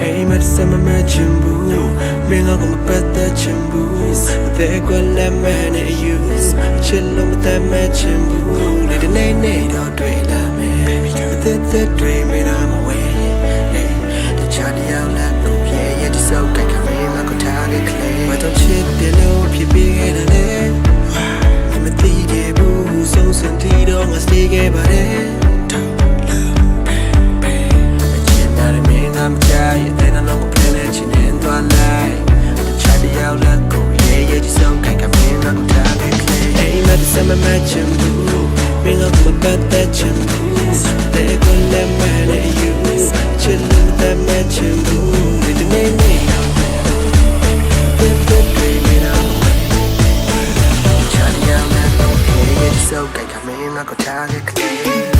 အိမ်မက်စမမချင်ဘူးမင်းကမပတ်သက်ချင်ဘူးအသေးကွက်လက်မဲ့နဲ့ယူချစ်လို့မတတ်မဲ့ချင်ဘူးလေဒီနေ့နေ့တော့တွေ့လာမယ်အသက်သက်တွေ့မရမဝဲတခြားတရားလက်လို့ရဲ့ရဲ့ဒီစောက်ကခမင်းမကိုထားခဲ့ကလေးမတော့ချစ်တယ်လို့ဖြစ်ပြီးခဲ့တယ်လေမသိခဲ့ဘူးဆုံးစံတီတော့ငါစေခဲ့ပါတယ် စမမချင်ဘူးမင်းကမပတ်သက်ချင်ဘူးတဲ့ကိုလည်းမနဲ့ you ချစ်လို့တမချင်ဘူးဒီတနေ့နေ့ချာရမယ် okay so ကဲကမင်းကကိုချာရခဲ့